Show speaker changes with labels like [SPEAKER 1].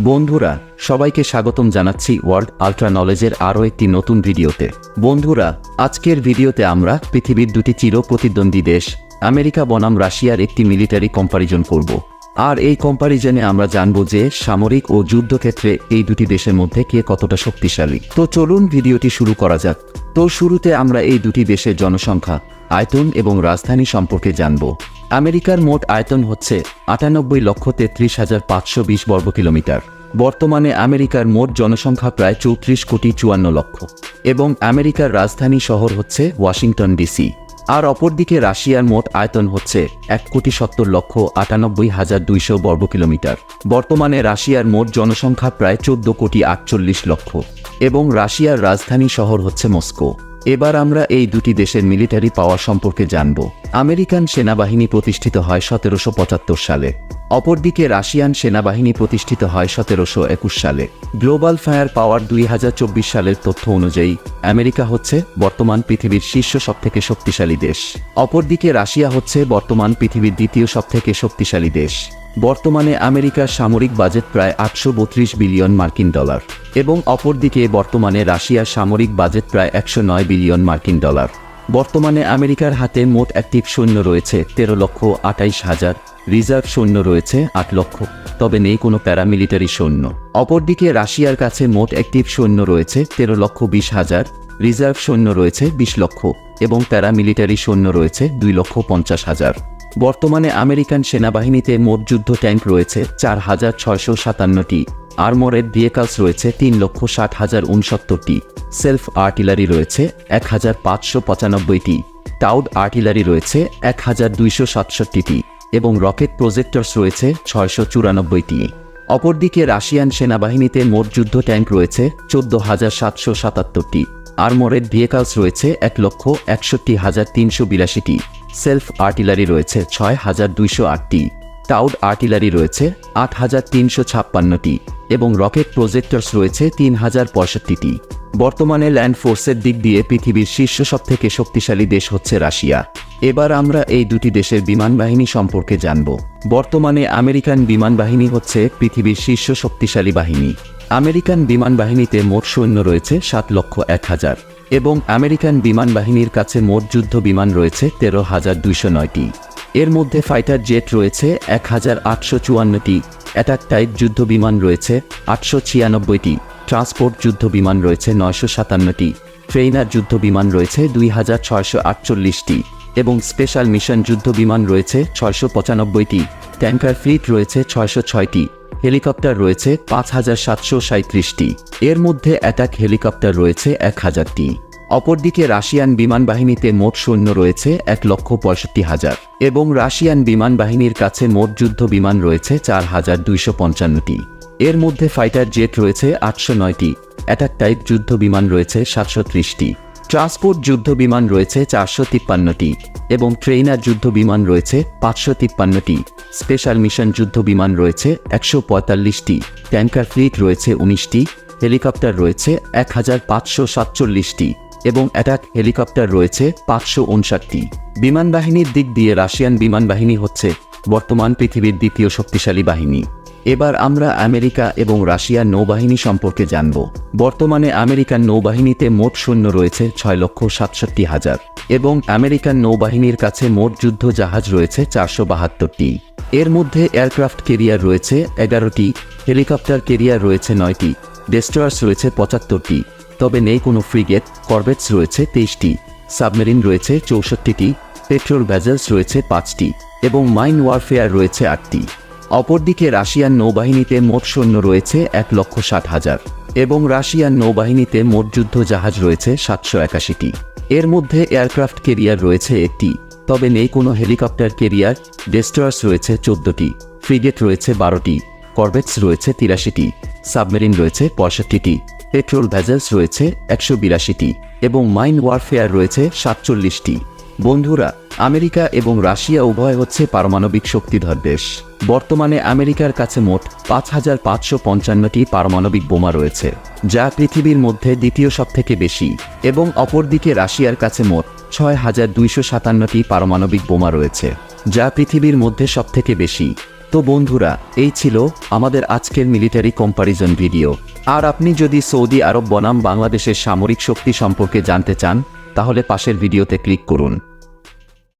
[SPEAKER 1] বন্ধুরা, সবাইকে স্বাগতম জানাচ্ছি ওয়ার্ল্ড আলট্রা নলেজের আরও একটি নতুন ভিডিওতে। বন্ধুরা, আজকের ভিডিওতে আমরা পৃথিবীর দুটি চির প্রতিদ্বন্দ্বী দেশ, আমেরিকা বনাম রাশিয়ার একটি মিলিটারি কম্পারিজন করব। আর এই কম্পারিজনে আমরা জানব যে সামরিক ও যুদ্ধক্ষেত্রে এই দুটি দেশের মধ্যে কে কতটা শক্তিশালী। তো চলুন ভিডিওটি শুরু করা যাক। তো শুরুতে আমরা এই দুটি দেশের জনসংখ্যা, আয়তন এবং রাজধানী সম্পর্কে জানব। আমেরিকার মোট আয়তন হচ্ছে আটানব্বই লক্ষ তেত্রিশ হাজার পাঁচশো বিশ বর্গ কিলোমিটার। বর্তমানে আমেরিকার মোট জনসংখ্যা প্রায় চৌত্রিশ কোটি চুয়ান্ন লক্ষ। এবং আমেরিকার রাজধানী শহর হচ্ছে ওয়াশিংটন ডিসি। আর অপরদিকে রাশিয়ার মোট আয়তন হচ্ছে এক কোটি সত্তর লক্ষ আটানব্বই হাজার দুইশো বর্গ কিলোমিটার। বর্তমানে রাশিয়ার মোট জনসংখ্যা প্রায় চোদ্দ কোটি আটচল্লিশ লক্ষ। এবং রাশিয়ার রাজধানী শহর হচ্ছে মস্কো। এবার আমরা এই দুটি দেশের মিলিটারি পাওয়ার সম্পর্কে জানব। আমেরিকান সেনাবাহিনী প্রতিষ্ঠিত হয় সতেরোশো পঁচাত্তর সালে। অপরদিকে রাশিয়ান সেনাবাহিনী প্রতিষ্ঠিত হয় সতেরোশো একুশ সালে। গ্লোবাল ফায়ার পাওয়ার দুই হাজার চব্বিশ সালের তথ্য অনুযায়ী, আমেরিকা হচ্ছে বর্তমান পৃথিবীর শীর্ষ সবথেকে শক্তিশালী দেশ। অপরদিকে রাশিয়া হচ্ছে বর্তমান পৃথিবীর দ্বিতীয় সবথেকে শক্তিশালী দেশ। বর্তমানে আমেরিকার সামরিক বাজেট প্রায় আটশো বত্রিশ বিলিয়ন মার্কিন ডলার, এবং অপরদিকে বর্তমানে রাশিয়ার সামরিক বাজেট প্রায় একশো নয় বিলিয়ন মার্কিন ডলার। বর্তমানে আমেরিকার হাতে মোট অ্যাক্টিভ সৈন্য রয়েছে, তেরো লক্ষ আটাইশ হাজার। রিজার্ভ সৈন্য রয়েছে, আট লক্ষ, তবে নেই কোনো প্যারামিলিটারি সৈন্য। অপরদিকে রাশিয়ার কাছে মোট অ্যাক্টিভ সৈন্য রয়েছে, তেরো লক্ষ বিশ হাজার। রিজার্ভ সৈন্য রয়েছে, বিশ লক্ষ, এবং প্যারামিলিটারি সৈন্য রয়েছে, দুই লক্ষ পঞ্চাশ হাজার। বর্তমানে আমেরিকান সেনাবাহিনীতে মোট যুদ্ধ ট্যাঙ্ক রয়েছে চার হাজার ছয়শো সাতান্নটি। আর্মরেড ভেহিকালস রয়েছে তিন লক্ষ ষাট হাজার উনসত্তরটি। সেলফ আর্টিলারি রয়েছে এক হাজার পাঁচশো পঁচানব্বইটি। টাউড আর্টিলারি রয়েছে এক হাজার দুইশো সাতষট্টিটি এবং রকেট প্রজেক্টরস রয়েছে ছয়শো চুরানব্বইটি। অপরদিকে রাশিয়ান সেনাবাহিনীতে মোট যুদ্ধ ট্যাঙ্ক রয়েছে চোদ্দ হাজার সাতশো সাতাত্তরটি। আর্মরেড ভেহিকালস রয়েছে এক লক্ষ একষট্টি হাজার তিনশো বিরাশিটি। সেলফ আর্টিলারি রয়েছে ছয় হাজার দুইশো আটটি, টাউড আর্টিলারি রয়েছে আট হাজার তিনশো ছাপ্পান্নটি এবং রকেট প্রজেক্টরস রয়েছে তিন হাজার পঁয়ষট্টিটি। বর্তমানে ল্যান্ড ফোর্সের দিক দিয়ে পৃথিবীর শীর্ষ সবথেকে শক্তিশালী দেশ হচ্ছে রাশিয়া। এবার আমরা এই দুটি দেশের বিমান বাহিনী সম্পর্কে জানব। বর্তমানে আমেরিকান বিমান বাহিনী হচ্ছে পৃথিবীর শীর্ষ শক্তিশালী বাহিনী। আমেরিকান বিমান বাহিনীতে মোট সৈন্য রয়েছে সাত লক্ষ এক হাজার। এবং আমেরিকান বিমান বাহিনীর কাছে মোট যুদ্ধ বিমান রয়েছে তেরো হাজার দুইশো নয়টি। এর মধ্যে ফাইটার জেট রয়েছে এক হাজার আটশো চুয়ান্নটি, অ্যাটাক টাইপ যুদ্ধ বিমান রয়েছে আটশো ছিয়ানব্বইটি, ট্রান্সপোর্ট যুদ্ধ বিমান রয়েছে নয়শো সাতান্নটি, ট্রেইনার যুদ্ধ বিমান রয়েছে দুই হাজার ছয়শো আটচল্লিশটি এবং স্পেশাল মিশন যুদ্ধ বিমান রয়েছে ছয়শো পঁচানব্বইটি, ট্যাঙ্কার ফ্লিট রয়েছে ছয়শো ছয়টি। হেলিকপ্টার রয়েছে পাঁচ হাজার সাতশো সাঁত্রিশটি এর মধ্যে অ্যাটাক হেলিকপ্টার রয়েছে এক হাজারটি। অপরদিকে রাশিয়ান বিমান বাহিনীতে মোট সৈন্য রয়েছে এক লক্ষ পঁয়ষট্টি হাজার। এবং রাশিয়ান বিমান বাহিনীর কাছে মোট যুদ্ধ বিমান রয়েছে চার হাজার দুইশো পঞ্চান্নটি। এর মধ্যে ফাইটার জেট রয়েছে আটশো নয়টি। অ্যাটাক টাইপ যুদ্ধ বিমান রয়েছে সাতশো ত্রিশটি। ট্রান্সপোর্ট যুদ্ধ বিমান রয়েছে চারশো তিপ্পান্নটি এবং ট্রেইনার যুদ্ধ বিমান রয়েছে পাঁচশো তিপ্পান্নটি। স্পেশাল মিশন যুদ্ধ বিমান রয়েছে একশো পঁয়তাল্লিশটি। ট্যাঙ্কার ফ্লিট রয়েছে উনিশটি। হেলিকপ্টার রয়েছে এক হাজার পাঁচশো সাতচল্লিশটি এবং অ্যাটাক হেলিকপ্টার রয়েছে পাঁচশো উনষাটটি। বিমান বাহিনীর দিক দিয়ে রাশিয়ান বিমান বাহিনী হচ্ছে বর্তমান পৃথিবীর দ্বিতীয় শক্তিশালী বাহিনী। এবার আমরা আমেরিকা এবং রাশিয়ার নৌবাহিনী সম্পর্কে জানব। বর্তমানে আমেরিকান নৌবাহিনীতে মোট সৈন্য রয়েছে ছয় লক্ষ সাতষট্টি হাজার এবং আমেরিকান নৌবাহিনীর কাছে মোট যুদ্ধ জাহাজ রয়েছে চারশো বাহাত্তরটি। এর মধ্যে এয়ারক্রাফট কেরিয়ার রয়েছে এগারোটি, হেলিকপ্টার কেরিয়ার রয়েছে নয়টি, ডেস্ট্রয়ার্স রয়েছে পঁচাত্তরটি, তবে নেই কোনো ফ্রিগেট করবেটস রয়েছে তেইশটি, সাবমেরিন রয়েছে চৌষট্টিটি, পেট্রোল ভ্যাজেলস রয়েছে পাঁচটি এবং মাইন ওয়ারফেয়ার রয়েছে আটটি। অপরদিকে রাশিয়ান নৌবাহিনীতে মোট সৈন্য রয়েছে এক লক্ষ ষাট হাজার, এবং রাশিয়ান নৌবাহিনীতে মোট যুদ্ধ জাহাজ রয়েছে সাতশো একাশিটি। এর মধ্যে এয়ারক্রাফট কেরিয়ার রয়েছে একটি, তবে নেই কোনো হেলিকপ্টার কেরিয়ার, ডেস্ট্রয়ার্স রয়েছে চোদ্দটি, ফ্রিগেট রয়েছে বারোটি করবেটস রয়েছে তিরাশিটি, সাবমেরিন রয়েছে পঁয়ষট্টিটি, পেট্রোল ভ্যাজেলস রয়েছে একশো বিরাশিটি, এবং মাইন ওয়ারফেয়ার রয়েছে সাতচল্লিশটি। বন্ধুরা আমেরিকা এবং রাশিয়া উভয় হচ্ছে পারমাণবিক শক্তিধর দেশ। বর্তমানে আমেরিকার কাছে মোট পাঁচ হাজার পাঁচশো পঞ্চান্নটি পারমাণবিক বোমা রয়েছে, যা পৃথিবীর মধ্যে দ্বিতীয় সবথেকে বেশি, এবং অপরদিকে রাশিয়ার কাছে মোট ছয় হাজার দুইশো সাতান্নটি পারমাণবিক বোমা রয়েছে, যা পৃথিবীর মধ্যে সবথেকে বেশি। তো বন্ধুরা, এই ছিল আমাদের আজকের মিলিটারি কম্পারিজন ভিডিও। আর আপনি যদি সৌদি আরব বনাম বাংলাদেশের সামরিক শক্তি সম্পর্কে জানতে চান, তাহলে পাশের ভিডিওতে ক্লিক করুন।